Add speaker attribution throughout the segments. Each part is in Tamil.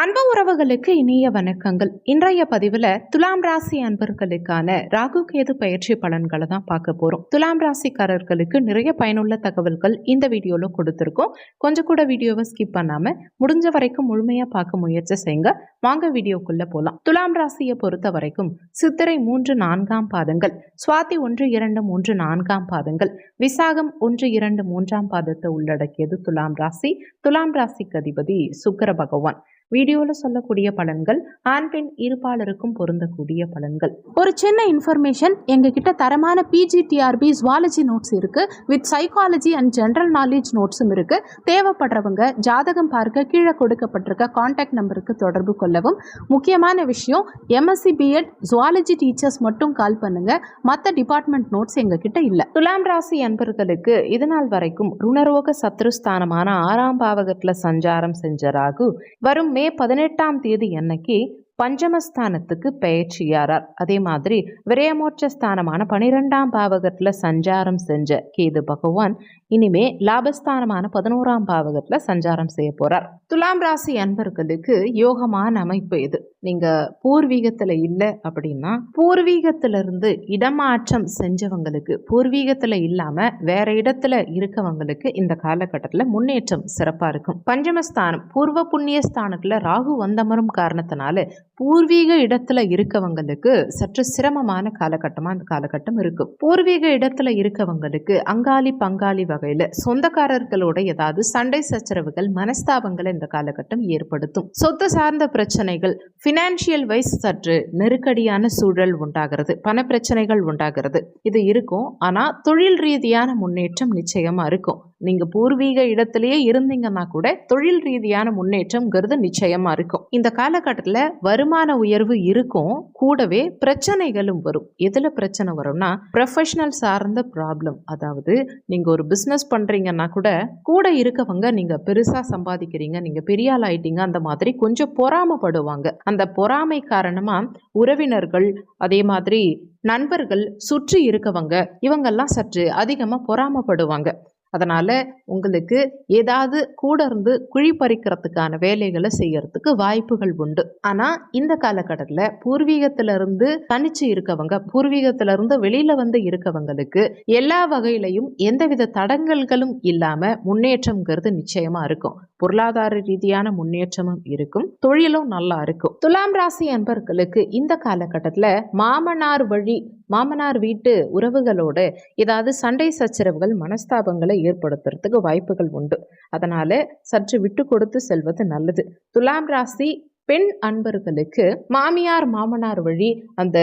Speaker 1: அன்பு உறவுகளுக்கு இனிய வணக்கங்கள். இன்றைய பதிவில் துலாம் ராசி அன்பர்களுக்கான ராகு கேது பயிற்சி பலன்களை தான் பார்க்க போகிறோம் துலாம் ராசிக்காரர்களுக்கு நிறைய பயனுள்ள தகவல்கள் இந்த வீடியோவில் கொடுத்துருக்கோம். கொஞ்சம் கூட வீடியோவை ஸ்கிப் பண்ணாமல் முடிஞ்ச வரைக்கும் முழுமையாக பார்க்க முயற்சி செய்யுங்க. வாங்க வீடியோக்குள்ளே போகலாம் துலாம் ராசியை பொறுத்த வரைக்கும் சித்திரை மூன்று நான்காம் பாதங்கள் சுவாதி ஒன்று இரண்டு மூன்று நான்காம் பாதங்கள் விசாகம் ஒன்று இரண்டு மூன்றாம் பாதத்தை உள்ளடக்கியது துலாம் ராசி. துலாம் ராசிக்கு அதிபதி சுக்கர பகவான். வீடியோவில் சொல்லக்கூடிய பலன்கள் ஆண் பெண் இருபாலருக்கும் பொருந்தக்கூடிய பலன்கள்.
Speaker 2: ஒரு சின்ன இன்ஃபர்மேஷன் எங்ககிட்ட தரமான பிஜிடிஆர்பி ஜுவாலஜி நோட்ஸ் இருக்குது with psychology and general knowledge நோட்ஸும் இருக்கு. தேவைப்படுறவங்க ஜாதகம் பார்க்க கீழே கொடுக்கப்பட்டிருக்க காண்டாக்ட் நம்பருக்கு தொடர்பு கொள்ளவும். முக்கியமான விஷயம் எம்எஸ்சி பிஎட் ஜுவாலஜி டீச்சர்ஸ் மட்டும் கால் பண்ணுங்க. மற்ற டிபார்ட்மெண்ட் நோட்ஸ் எங்ககிட்ட இல்லை.
Speaker 1: துலாம் ராசி அன்பர்களுக்கு இதுநாள் வரைக்கும் ருணரோக சத்ருஸ்தானமான ஆறாம் பாவகத்தில் சஞ்சாரம் செஞ்ச ராகு வரும் மே பதினெட்டாம் தேதி அன்னைக்கு பஞ்சமஸ்தானத்துக்கு பெயர்ச்சியாரார் அதே மாதிரி விரயமோட்ச ஸ்தானமான பனிரெண்டாம் பாவகத்தில் சஞ்சாரம் செஞ்ச கேது பகவான் இனிமே லாபஸ்தானமான பதினோராம் பாவகத்தில் சஞ்சாரம் செய்ய போகிறார் துலாம் ராசி அன்பர்களுக்கு யோகமான அமைப்பு இது. நீங்க பூர்வீகத்துல இல்லை அப்படின்னா பூர்வீகத்திலிருந்து இடமாற்றம் செஞ்சவங்களுக்கு பூர்வீகத்துல இல்லாம வேற இடத்துல இருக்கவங்களுக்கு இந்த காலகட்டத்தில் முன்னேற்றம் சிறப்பா இருக்கும். பஞ்சமஸ்தானம் பூர்வ புண்ணிய ஸ்தானத்துல ராகு வந்தமரும் காரணத்தினால பூர்வீக இடத்துல இருக்கவங்களுக்கு சற்று சிரமமான காலகட்டமா அந்த காலகட்டம் இருக்கும். பூர்வீக இடத்துல இருக்கவங்களுக்கு அங்காளி பங்காளி வகையில சொந்தக்காரர்களோட ஏதாவது சண்டை சச்சரவுகள் மனஸ்தாபங்களை இந்த காலகட்டம் ஏற்படுத்தும். சொத்து சார்ந்த பிரச்சனைகள் ஃபினான்ஷியல் வைஸ் சற்று நெருக்கடியான சூழல் உண்டாகிறது. பண பிரச்சனைகள் உண்டாகிறது. இது இருக்கும். ஆனால் தொழில் ரீதியான முன்னேற்றம் நிச்சயமாக இருக்கும். நீங்கள் பூர்வீக இடத்திலேயே இருந்தீங்கன்னா கூட தொழில் ரீதியான முன்னேற்றம்ங்கிறது நிச்சயமாக இருக்கும். இந்த காலகட்டத்தில் வருமான உயர்வு இருக்கும். கூடவே பிரச்சனைகளும் வரும். எதில் பிரச்சனை வரும்னா ப்ரொஃபஷனல் சார்ந்த ப்ராப்ளம் அதாவது நீங்கள் ஒரு பிஸ்னஸ் பண்ணுறீங்கன்னா கூட கூட இருக்கவங்க நீங்கள் பெருசாக சம்பாதிக்கிறீங்க நீங்கள் பெரிய ஆள் ஆயிட்டீங்க அந்த மாதிரி கொஞ்சம் பொறாமப்படுவாங்க. அந்த அந்த பொறாமை காரணமாக உறவினர்கள் அதே மாதிரி நண்பர்கள் சுற்றி இருக்கவங்க இவங்கெல்லாம் சற்று அதிகமாக பொறாமப்படுவாங்க. அதனால் உங்களுக்கு ஏதாவது கூட இருந்து குழி பறிக்கிறதுக்கான வேலைகளை செய்யறதுக்கு வாய்ப்புகள் உண்டு. ஆனால் இந்த காலகட்டத்தில் பூர்வீகத்திலிருந்து தனிச்சு இருக்கவங்க பூர்வீகத்திலிருந்து வெளியில் வந்து இருக்கவங்களுக்கு எல்லா வகையிலையும் எந்தவித தடங்கல்களும் இல்லாமல் முன்னேற்றம்ங்கிறது நிச்சயமாக இருக்கும். பொருளாதார ரீதியான முன்னேற்றமும் இருக்கும். தொழிலும் நல்லா இருக்கும். துலாம் ராசி அன்பர்களுக்கு இந்த காலகட்டத்தில் மாமனார் வழி மாமனார் வீட்டு உறவுகளோட ஏதாவது சண்டை சச்சரவுகள் மனஸ்தாபங்களை ஏற்படுத்துறதுக்கு வாய்ப்புகள் உண்டு. அதனால சற்று விட்டு கொடுத்து செல்வது நல்லது. துலாம் ராசி பெண் அன்பர்களுக்கு மாமியார் மாமனார் வழி அந்த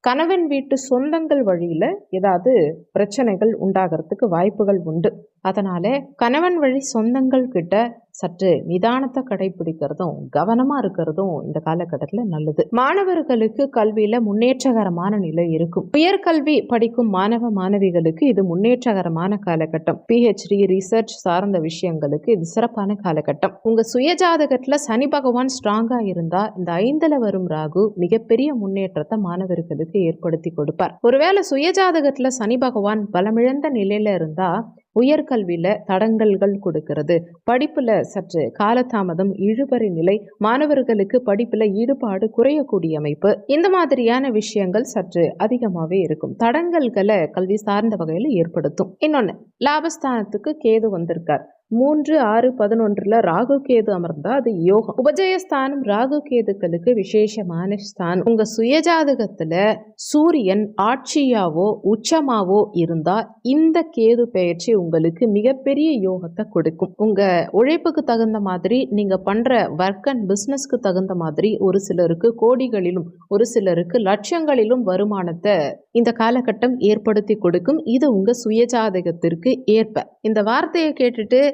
Speaker 1: கணவன் வீட்டு சொந்தங்கள் வழியில் ஏதாவது பிரச்சனைகள் உண்டாகிறதுக்கு வாய்ப்புகள் உண்டு. அதனால் கணவன் வழி சொந்தங்கள் கிட்ட சற்று நிதானத்தை கடைபிடிக்கிறதும் கவனமாக இருக்கிறதும் இந்த காலகட்டத்தில் நல்லது. மாணவர்களுக்கு கல்வியில் முன்னேற்றகரமான நிலை இருக்கும். உயர்கல்வி படிக்கும் மாணவ மாணவிகளுக்கு இது முன்னேற்றகரமான காலகட்டம். பிஹெச்டி ரிசர்ச் சார்ந்த விஷயங்களுக்கு இது சிறப்பான காலகட்டம். உங்கள் சுயஜாதகத்தில் சனி பகவான் ஸ்ட்ராங்காக இருந்தால் இந்த ஐந்தில் வரும் ராகு மிகப்பெரிய முன்னேற்றத்தை மாணவர்களுக்கு ஏற்படுத்தி கொடுப்பார். ஒருவேளை சுயஜாதகத்தில் சனி பகவான் பலமிழந்த நிலையில் இருந்தால் உயர்கல்வியில் தடங்கல்கள் கொடுக்கிறது. படிப்பில் சற்று காலதாமதம் இழுபறி நிலை மாணவர்களுக்கு படிப்பில் ஈடுபாடு குறையக்கூடிய அமைப்பு. இந்த மாதிரியான விஷயங்கள் சற்று அதிகமாகவே இருக்கும். தடங்கல்களை கல்வி சார்ந்த வகையில் ஏற்படுத்தும். இன்னொன்று லாபஸ்தானத்துக்கு கேது வந்திருக்கார். மூன்று ஆறு பதினொன்றில் ராகு கேது அமர்ந்தா அது யோகம். உபஜயஸ்தானம் ராகு கேதுக்களுக்கு விசேஷமான ஸ்தானம். உங்கள் சுயஜாதகத்தில் சூரியன் ஆட்சியாவோ உச்சமாவோ இருந்தால் இந்த கேது பெயர்ச்சி உங்களுக்கு மிகப்பெரிய யோகத்தை கொடுக்கும். உங்கள் உழைப்புக்கு தகுந்த மாதிரி நீங்கள் பண்ணுற ஒர்க் அண்ட் பிஸ்னஸ்க்கு தகுந்த மாதிரி ஒரு சிலருக்கு கோடிகளிலும் ஒரு சிலருக்கு லட்சங்களிலும் வருமானத்தை இந்த காலகட்டம் ஏற்படுத்தி கொடுக்கும். இது உங்கள் சுயஜாதகத்திற்கு ஏற்ப. இந்த வார்த்தையை கேட்டுட்டு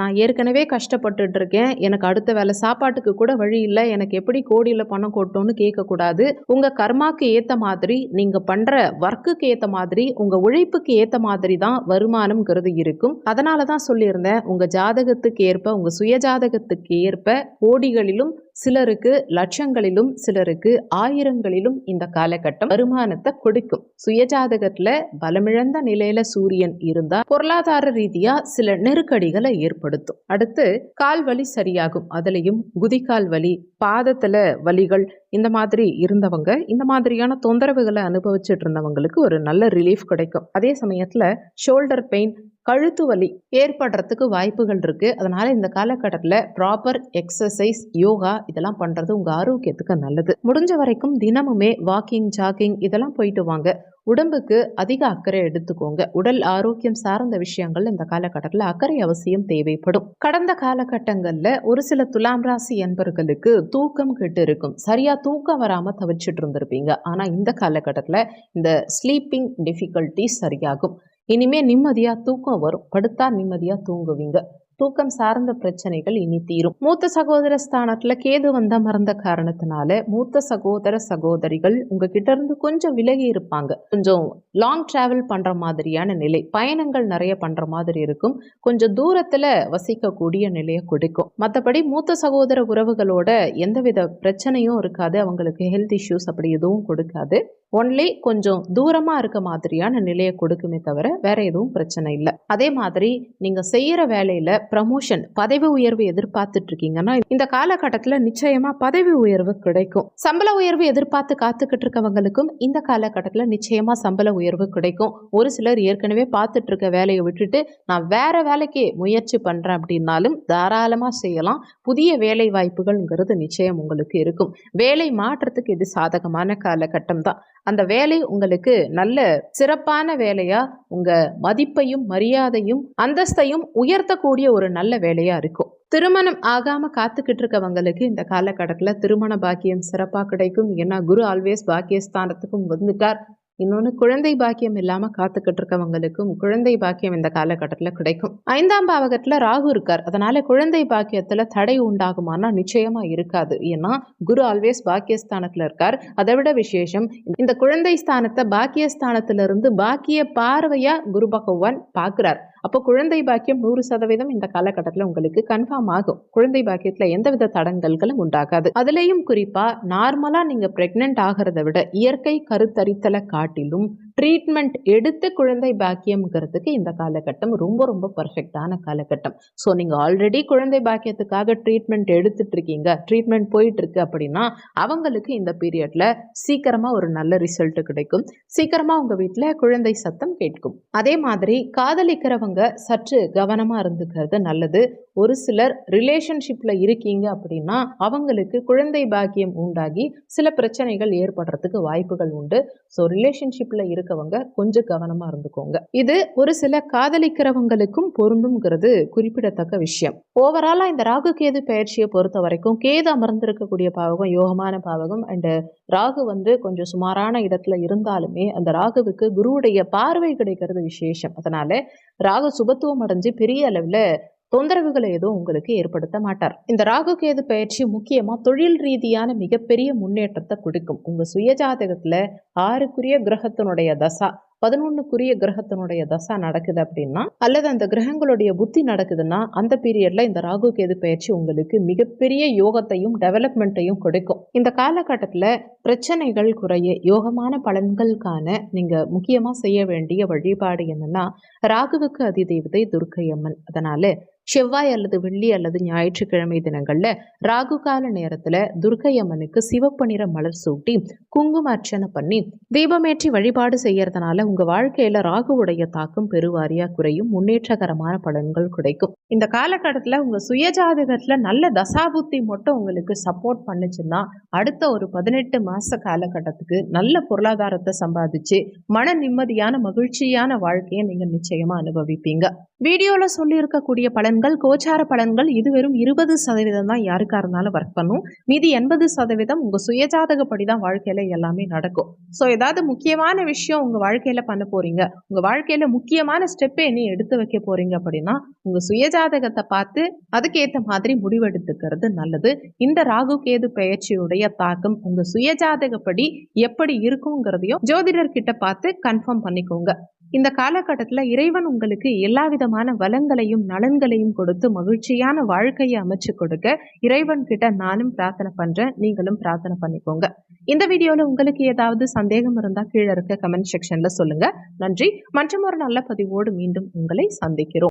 Speaker 1: நான் ஏற்கனவே கஷ்டப்பட்டுட்டு இருக்கேன் எனக்கு அடுத்த வேலை சாப்பாட்டுக்கு கூட வழி இல்லை. எனக்கு எப்படி கோடியில் பணம் கொட்டோன்னு கேட்கக்கூடாது. உங்கள் கர்மாக்கு ஏற்ற மாதிரி நீங்கள் பண்ணுற ஒர்க்குக்கு ஏற்ற மாதிரி உங்கள் உழைப்புக்கு ஏற்ற மாதிரி தான் வருமானம்ங்கிறது இருக்கும். அதனால தான் சொல்லியிருந்தேன் உங்கள் ஜாதகத்துக்கு ஏற்ப உங்கள் சுயஜாதகத்துக்கு ஏற்ப கோடிகளிலும் சிலருக்கு லட்சங்களிலும் சிலருக்கு ஆயிரங்களிலும் இந்த காலகட்டம் வருமானத்தை கொடுக்கும். சுயஜாதகத்துல பலமிழந்த நிலையில சூரியன் இருந்தா பொருளாதார ரீதியா சில நெருக்கடிகளை ஏற்படும் ஏற்படுத்தும். அடுத்து கால் வலி சரியாகும். அதுலேயும் குதிகால் வலி பாதத்துல வலிகள் இந்த மாதிரி இருந்தவங்க இந்த மாதிரியான தொந்தரவுகளை அனுபவிச்சுட்டு இருந்தவங்களுக்கு ஒரு நல்ல ரிலீஃப் கிடைக்கும். அதே சமயத்துல ஷோல்டர் பெயின் கழுத்து வலி ஏற்படுறதுக்கு வாய்ப்புகள் இருக்குது அதனால் இந்த காலகட்டத்தில் ப்ராப்பர் எக்ஸசைஸ் யோகா இதெல்லாம் பண்ணுறது உங்கள் ஆரோக்கியத்துக்கு நல்லது. முடிஞ்ச வரைக்கும் தினமுமே வாக்கிங் ஜாகிங் இதெல்லாம் போயிட்டு வாங்க. உடம்புக்கு அதிக அக்கறை எடுத்துக்கோங்க. உடல் ஆரோக்கியம் சார்ந்த விஷயங்கள் இந்த காலகட்டத்தில் அக்கறை அவசியம் தேவைப்படும். கடந்த காலகட்டங்களில் ஒரு சில துலாம் ராசி என்பர்களுக்கு தூக்கம் கெட்டு இருக்கும். சரியா தூக்கம் வராமல் தவிச்சிட்டு இருந்திருப்பீங்க. ஆனால் இந்த காலகட்டத்தில் இந்த ஸ்லீப்பிங் டிஃபிகல்ட்டி சரியாகும். இனிமே நிம்மதியா தூக்கம் வரும். படுத்தா நிம்மதியா தூங்குவீங்க. தூக்கம் சார்ந்த பிரச்சனைகள் இனி தீரும். மூத்த சகோதர ஸ்தானத்துல கேது வந்த மறந்த காரணத்தினால மூத்த சகோதர சகோதரிகள் உங்ககிட்ட இருந்து கொஞ்சம் விலகி இருப்பாங்க. கொஞ்சம் லாங் டிராவல் பண்ற மாதிரியான நிலை பயணங்கள் நிறைய பண்ற மாதிரி இருக்கும். கொஞ்சம் தூரத்துல வசிக்கக்கூடிய நிலையை கொடுக்கும். மற்றபடி மூத்த சகோதர உறவுகளோட எந்தவித பிரச்சனையும் இருக்காது. அவங்களுக்கு ஹெல்த் இஷ்யூஸ் அப்படி எதுவும் கொடுக்காது. ஒன்லி கொஞ்சம் தூரமாக இருக்க மாதிரியான நிலையை கொடுக்குமே தவிர வேற எதுவும் பிரச்சனை இல்லை. அதே மாதிரி நீங்கள் செய்கிற வேலையில் ப்ரமோஷன் பதவி உயர்வு எதிர்பார்த்துட்டு இருக்கீங்கன்னா இந்த காலகட்டத்தில் நிச்சயமாக பதவி உயர்வு கிடைக்கும். சம்பள உயர்வு எதிர்பார்த்து காத்துக்கிட்டு இருக்கவங்களுக்கும் இந்த காலகட்டத்தில் நிச்சயமாக சம்பள உயர்வு கிடைக்கும். ஒரு சிலர் ஏற்கனவே பார்த்துட்டு இருக்க வேலையை விட்டுட்டு நான் வேற வேலைக்கு முயற்சி பண்ணுறேன் அப்படின்னாலும் தாராளமாக செய்யலாம். புதிய வேலை வாய்ப்புகள்ங்கிறது நிச்சயம் உங்களுக்கு இருக்கும். வேலை மாற்றத்துக்கு இது சாதகமான காலகட்டம் தான். அந்த வேலை உங்களுக்கு நல்ல சிறப்பான வேலையா உங்க மதிப்பையும் மரியாதையும் அந்தஸ்தையும் உயர்த்தக்கூடிய ஒரு நல்ல வேலையா இருக்கும். திருமணம் ஆகாம காத்துக்கிட்டு இருக்கவங்களுக்கு இந்த காலகட்டத்தில் திருமண பாக்கியம் சிறப்பாக கிடைக்கும். ஏன்னா குரு ஆல்வேஸ் பாக்கியஸ்தானத்துக்கும் வந்துட்டார். இன்னொன்று குழந்தை பாக்கியம் இல்லாமல் காத்துக்கிட்டு இருக்கவங்களுக்கும் குழந்தை பாக்கியம் இந்த காலகட்டத்தில் கிடைக்கும். ஐந்தாம் பாவகத்தில் ராகு இருக்கார். அதனால குழந்தை பாக்கியத்தில் தடை உண்டாகுமானா நிச்சயமா இருக்காது. ஏன்னா குரு ஆல்வேஸ் பாக்கியஸ்தானத்தில் இருக்கார். அதை விட விசேஷம் இந்த குழந்தை ஸ்தானத்தை பாக்கியஸ்தானத்திலிருந்து பாக்கிய பார்வையா குரு பகவான் பார்க்குறார். அப்போ குழந்தை பாக்கியம் நூறு சதவீதம் இந்த காலகட்டத்தில் உங்களுக்கு கன்ஃபார்ம் ஆகும். குழந்தை பாக்கியத்தில் எந்தவித தடங்கல்களும் உண்டாகாது. அதுலேயும் குறிப்பா நார்மலா நீங்க ப்ரெக்னென்ட் ஆகிறத விட இயற்கை கருத்தரித்தலை காட்டிலும் ட்ரீட்மெண்ட் எடுத்து குழந்தை பாக்கியம்ங்கிறதுக்கு இந்த காலகட்டம் ரொம்ப ரொம்ப பர்ஃபெக்டான காலகட்டம். ஸோ நீங்கள் ஆல்ரெடி குழந்தை பாக்கியத்துக்காக ட்ரீட்மெண்ட் எடுத்துட்டு இருக்கீங்க ட்ரீட்மெண்ட் போயிட்டு இருக்கு அப்படின்னா அவங்களுக்கு இந்த பீரியட்ல சீக்கிரமா ஒரு நல்ல ரிசல்ட் கிடைக்கும். சீக்கிரமா உங்க வீட்டில் குழந்தை சத்தம் கேட்கும். அதே மாதிரி காதலிக்கிறவங்க சற்று கவனமா இருந்துக்கிறது நல்லது. ஒரு சிலர் ரிலேஷன்ஷிப்ல இருக்கீங்க அப்படின்னா அவங்களுக்கு குழந்தை பாக்கியம் உண்டாகி சில பிரச்சனைகள் ஏற்படுறதுக்கு வாய்ப்புகள் உண்டு. ஸோ ரிலேஷன்ஷிப்ல இருக்கவங்க கொஞ்சம் கவனமா இருந்துக்கோங்க. இது ஒரு சில காதலிக்கிறவங்களுக்கும் பொருந்தும்ங்கிறது குறிப்பிடத்தக்க விஷயம். ஓவராலா இந்த ராகு கேது பயிற்சியை பொறுத்த வரைக்கும் கேது அமர்ந்திருக்கக்கூடிய பாவகம் யோகமான பாவகம் அண்ட் ராகு வந்து கொஞ்சம் சுமாரான இடத்துல இருந்தாலுமே அந்த ராகுவுக்கு குருவுடைய பார்வை கிடைக்கிறது விசேஷம். அதனால ராகு சுபத்துவம் அடைஞ்சு பெரிய அளவில் தொந்தரவுகளை எதுவும் உங்களுக்கு ஏற்படுத்த மாட்டார். இந்த ராகு கேது பயிற்சி முக்கியமா தொழில் ரீதியான மிகப்பெரிய முன்னேற்றத்தை கொடுக்கும். உங்க சுயஜாதகத்துல ஆறுக்குரிய கிரகத்தினுடைய தசா பதினொன்னுக்குரிய கிரகத்தினுடைய தசா நடக்குது அப்படின்னா அல்லது அந்த கிரகங்களுடைய புத்தி நடக்குதுன்னா அந்த பீரியட்ல இந்த ராகு கேது பயிற்சி உங்களுக்கு மிகப்பெரிய யோகத்தையும் டெவலப்மெண்ட்டையும் கொடுக்கும். இந்த காலகட்டத்தில் பிரச்சனைகள் குறைய யோகமான பலன்கள் காண நீங்க முக்கியமா செய்ய வேண்டிய வழிபாடு என்னன்னா ராகுவுக்கு அதிதேவதை துர்க்கை அம்மன் அதனால செவ்வாய் அல்லது வெள்ளி அல்லது ஞாயிற்றுக்கிழமை தினங்கள்ல ராகு கால நேரத்துல துர்க்கை அம்மனுக்கு சிவப்பு நிற மலர் சூட்டி குங்கும அர்ச்சனை பண்ணி தீபமேற்றி வழிபாடு செய்யறதுனால உங்க வாழ்க்கையில ராகுவுடைய தாக்கம் பெருவாரியா குறையும் முன்னேற்றகரமான பலன்கள் கிடைக்கும். இந்த காலகட்டத்தில் உங்க சுயஜாதகத்தில் நல்ல தசாபுத்தி மட்டும் உங்களுக்கு சப்போர்ட் பண்ணுச்சுன்னா அடுத்த ஒரு பதினெட்டு மாச காலகட்டத்துக்கு நல்ல பொருளாதாரத்தை சம்பாதிச்சு மன நிம்மதியான மகிழ்ச்சியான வாழ்க்கையை நீங்க நிச்சயமா அனுபவிப்பீங்க. வீடியோவில் சொல்லி இருக்கக்கூடிய பலன்கள் கோச்சார பலன்கள் இது வெறும் இருபது சதவீதம் தான் யாருக்கா இருந்தாலும் ஒர்க் பண்ணும். மீதி எண்பது சதவீதம் உங்க சுயஜாதகப்படி தான் வாழ்க்கையில எல்லாமே நடக்கும். ஸோ ஏதாவது முக்கியமான விஷயம் உங்க வாழ்க்கையில பண்ண போறீங்க. உங்க வாழ்க்கையில முக்கியமான ஸ்டெப்பை நீ எடுத்து வைக்க போறீங்க அப்படின்னா உங்க சுயஜாதகத்தை பார்த்து அதுக்கேற்ற மாதிரி முடிவெடுத்துக்கிறது நல்லது. இந்த ராகு கேது பெயர்ச்சியுடைய தாக்கம் உங்க சுயஜாதகப்படி எப்படி இருக்குங்கிறதையும் ஜோதிடர் கிட்ட பார்த்து கன்ஃபார்ம் பண்ணிக்கோங்க. இந்த காலகட்டத்தில் இறைவன் உங்களுக்கு எல்லா விதமான வளங்களையும் நலன்களையும் கொடுத்து மகிழ்ச்சியான வாழ்க்கையை அமைச்சு கொடுக்க இறைவன் கிட்ட நானும் பிரார்த்தனை பண்றேன். நீங்களும் பிரார்த்தனை பண்ணிக்கோங்க. இந்த வீடியோல உங்களுக்கு ஏதாவது சந்தேகம் இருந்தா கீழே இருக்க கமெண்ட் செக்ஷன்ல சொல்லுங்க. நன்றி. மற்றும் ஒரு நல்ல பதிவோடு மீண்டும் உங்களை சந்திக்கிறோம்.